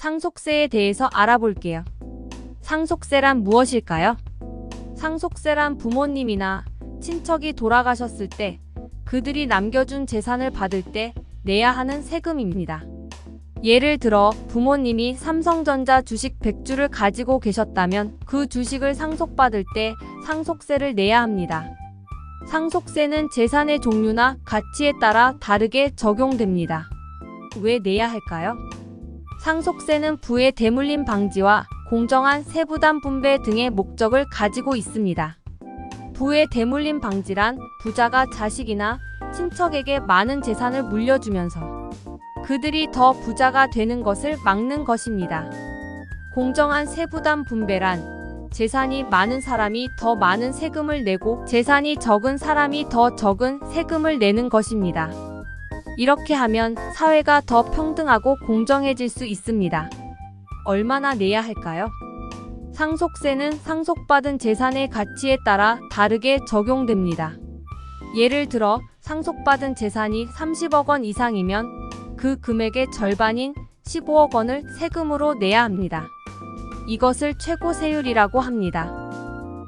상속세에 대해서 알아볼게요. 상속세란 무엇일까요? 상속세란 부모님이나 친척이 돌아가셨을 때 그들이 남겨준 재산을 받을 때 내야 하는 세금입니다. 예를 들어 부모님이 삼성전자 주식 100주를 가지고 계셨다면 그 주식을 상속받을 때 상속세를 내야 합니다. 상속세는 재산의 종류나 가치에 따라 다르게 적용됩니다. 왜 내야 할까요? 상속세는 부의 대물림 방지와 공정한 세부담 분배 등의 목적을 가지고 있습니다. 부의 대물림 방지란 부자가 자식이나 친척에게 많은 재산을 물려주면서 그들이 더 부자가 되는 것을 막는 것입니다. 공정한 세부담 분배란 재산이 많은 사람이 더 많은 세금을 내고 재산이 적은 사람이 더 적은 세금을 내는 것입니다. 이렇게 하면 사회가 더 평등하고 공정해질 수 있습니다. 얼마나 내야 할까요? 상속세는 상속받은 재산의 가치에 따라 다르게 적용됩니다. 예를 들어 상속받은 재산이 30억 원 이상이면 그 금액의 절반인 15억 원을 세금으로 내야 합니다. 이것을 최고세율이라고 합니다.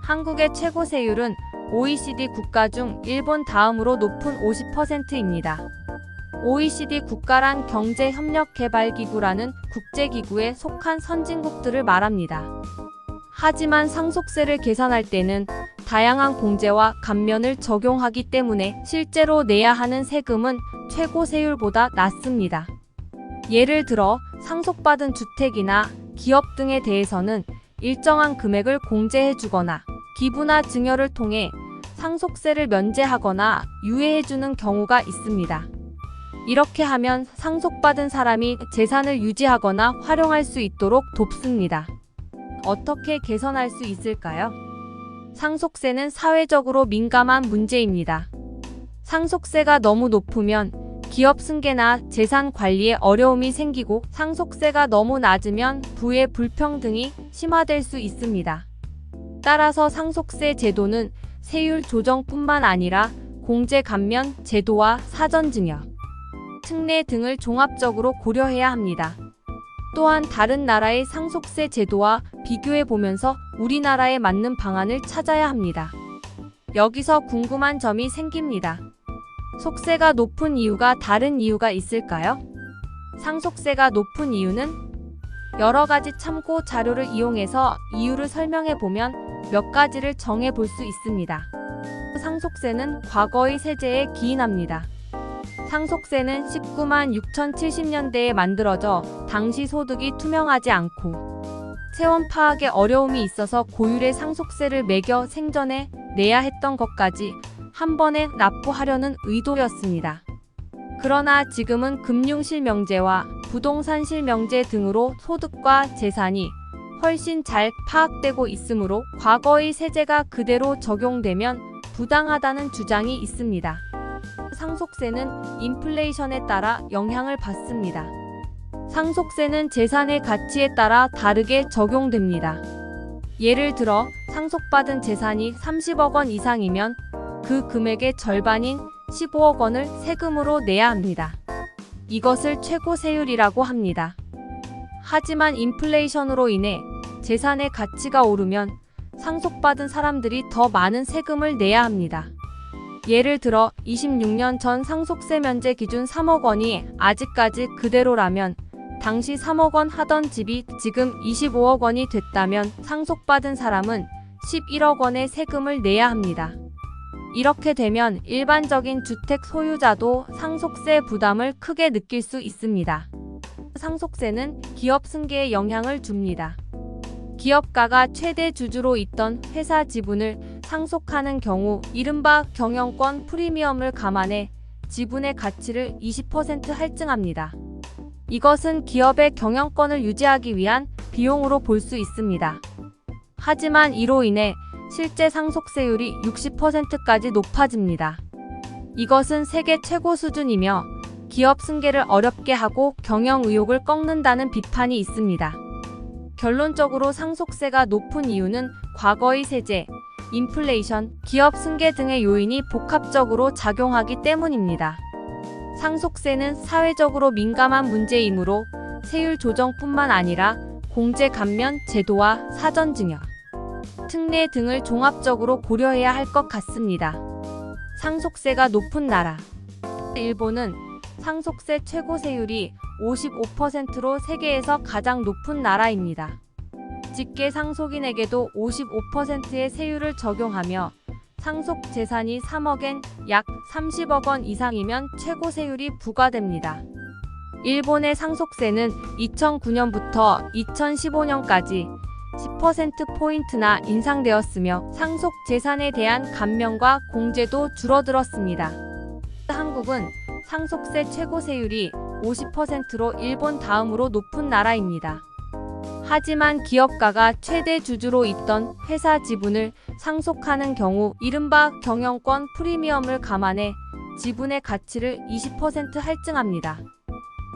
한국의 최고세율은 OECD 국가 중 일본 다음으로 높은 50%입니다. OECD 국가란 경제협력개발기구라는 국제기구에 속한 선진국들을 말합니다. 하지만 상속세를 계산할 때는 다양한 공제와 감면을 적용하기 때문에 실제로 내야 하는 세금은 최고 세율보다 낮습니다. 예를 들어 상속받은 주택이나 기업 등에 대해서는 일정한 금액을 공제해 주거나 기부나 증여를 통해 상속세를 면제하거나 유예해 주는 경우가 있습니다. 이렇게 하면 상속받은 사람이 재산을 유지하거나 활용할 수 있도록 돕습니다. 어떻게 개선할 수 있을까요? 상속세는 사회적으로 민감한 문제입니다. 상속세가 너무 높으면 기업 승계나 재산 관리에 어려움이 생기고 상속세가 너무 낮으면 부의 불평등이 심화될 수 있습니다. 따라서 상속세 제도는 세율 조정뿐만 아니라 공제 감면 제도와 사전 증여, 특례 등을 종합적으로 고려해야 합니다. 또한 다른 나라의 상속세 제도와 비교해 보면서 우리나라에 맞는 방안을 찾아야 합니다. 여기서 궁금한 점이 생깁니다. 속세가 높은 이유가 다른 이유가 있을까요? 상속세가 높은 이유는 여러 가지 참고 자료를 이용해서 이유를 설명해 보면 몇 가지를 정해 볼 수 있습니다. 상속세는 과거의 세제에 기인합니다. 상속세는 19만 6,070년대에 만들어져 당시 소득이 투명하지 않고 세원 파악에 어려움이 있어서 고율의 상속세를 매겨 생전에 내야 했던 것까지 한 번에 납부하려는 의도였습니다. 그러나 지금은 금융실명제와 부동산실명제 등으로 소득과 재산이 훨씬 잘 파악되고 있으므로 과거의 세제가 그대로 적용되면 부당하다는 주장이 있습니다. 상속세는 인플레이션에 따라 영향을 받습니다. 상속세는 재산의 가치에 따라 다르게 적용됩니다. 예를 들어 상속받은 재산이 30억 원 이상이면 그 금액의 절반인 15억 원을 세금으로 내야 합니다. 이것을 최고세율이라고 합니다. 하지만 인플레이션으로 인해 재산의 가치가 오르면 상속받은 사람들이 더 많은 세금을 내야 합니다. 예를 들어 26년 전 상속세 면제 기준 3억 원이 아직까지 그대로라면 당시 3억 원 하던 집이 지금 25억 원이 됐다면 상속받은 사람은 11억 원의 세금을 내야 합니다. 이렇게 되면 일반적인 주택 소유자도 상속세 부담을 크게 느낄 수 있습니다. 상속세는 기업 승계에 영향을 줍니다. 기업가가 최대 주주로 있던 회사 지분을 상속하는 경우 이른바 경영권 프리미엄을 감안해 지분의 가치를 20% 할증합니다. 이것은 기업의 경영권을 유지하기 위한 비용으로 볼 수 있습니다. 하지만 이로 인해 실제 상속세율이 60%까지 높아집니다. 이것은 세계 최고 수준이며 기업 승계를 어렵게 하고 경영 의욕을 꺾는다는 비판이 있습니다. 결론적으로 상속세가 높은 이유는 과거의 세제, 인플레이션, 기업 승계 등의 요인이 복합적으로 작용하기 때문입니다. 상속세는 사회적으로 민감한 문제이므로 세율 조정뿐만 아니라 공제 감면 제도와 사전 증여, 특례 등을 종합적으로 고려해야 할 것 같습니다. 상속세가 높은 나라. 일본은 상속세 최고 세율이 55%로 세계에서 가장 높은 나라입니다. 직계 상속인에게도 55%의 세율을 적용하며 상속 재산이 3억엔 약 30억 원 이상이면 최고 세율이 부과됩니다. 일본의 상속세는 2009년부터 2015년까지 10%포인트나 인상되었으며 상속 재산에 대한 감면과 공제도 줄어들었습니다. 한국은 상속세 최고 세율이 50%로 일본 다음으로 높은 나라입니다. 하지만 기업가가 최대 주주로 있던 회사 지분을 상속하는 경우 이른바 경영권 프리미엄을 감안해 지분의 가치를 20% 할증합니다.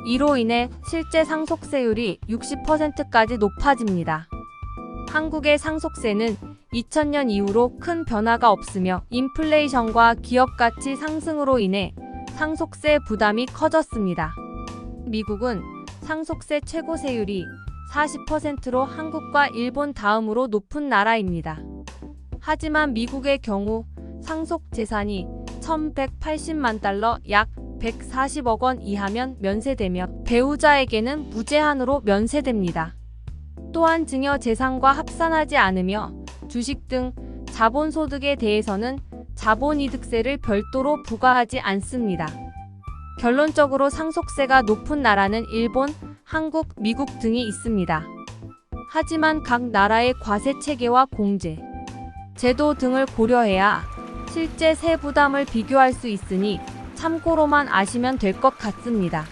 이로 인해 실제 상속세율이 60%까지 높아집니다. 한국의 상속세는 2000년 이후로 큰 변화가 없으며 인플레이션과 기업 가치 상승으로 인해 상속세 부담이 커졌습니다. 미국은 상속세 최고 세율이 40%로 한국과 일본 다음으로 높은 나라입니다. 하지만 미국의 경우 상속 재산이 1180만 달러 약 140억 원 이하면 면세되며 배우자에게는 무제한으로 면세됩니다. 또한 증여 재산과 합산하지 않으며 주식 등 자본 소득에 대해서는 자본이득세를 별도로 부과하지 않습니다. 결론적으로 상속세가 높은 나라는 일본, 한국, 미국 등이 있습니다. 하지만 각 나라의 과세 체계와 공제, 제도 등을 고려해야 실제 세 부담을 비교할 수 있으니 참고로만 아시면 될 것 같습니다.